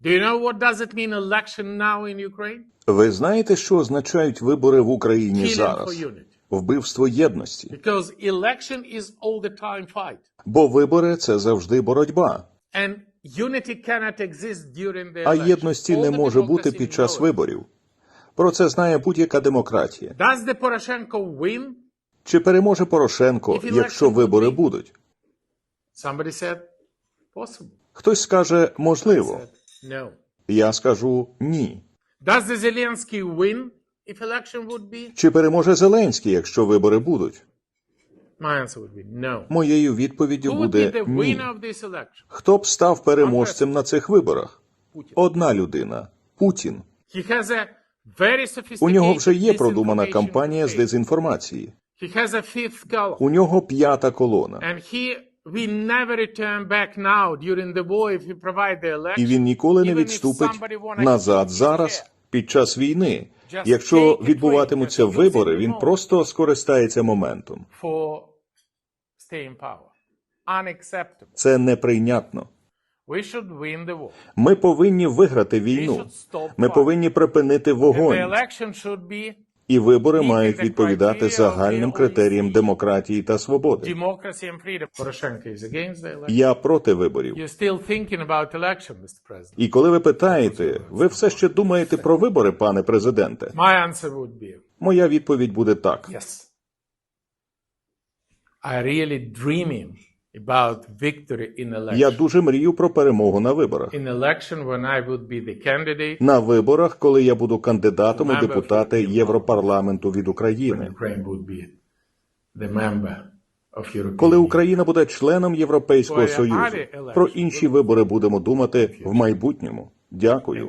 Do you know what does it mean election now in Ukraine? Ви знаєте, що означають вибори в Україні Killing for зараз? unity. Вбивство єдності. Because election is all the time fight. Бо вибори це завжди боротьба. And unity cannot exist during the А єдності All не може бути під час виборів. Про це знає будь-яка демократія. Does the Poroshenko win? Чи переможе Порошенко, якщо вибори будуть? Somebody said possible. Хтось скаже можливо. No. Я скажу ні. Does the Zelensky win if election would be? Чи переможе Зеленський, якщо вибори будуть? My answer would be no. Моєю відповіддю Who would be буде the ні. winner of this election? Хто б став переможцем на цих виборах? Путін. Одна людина Путін. He has a very sophisticated У нього вже є продумана disinformation кампанія з campaign. дезінформації. He has a fifth column. У нього п'ята колона. And he І він ніколи не відступить назад зараз під час війни. Якщо відбуватимуться вибори, він просто скористається моментом. Це неприйнятно. Ми повинні виграти війну. Ми повинні припинити вогонь. І вибори мають відповідати загальним критеріям демократії та свободи. Я проти виборів. І коли ви питаєте, ви все ще думаєте про вибори, пане президенте? Моя відповідь буде так. I really dreaming about victory in election. Я дуже мрію про перемогу на виборах. In election when I would be the candidate, На виборах, коли я буду кандидатом у депутати Європарламенту від України. Ukraine would be the member of European Коли Україна буде членом Європейського Союзу, про інші вибори будемо думати в майбутньому. Дякую.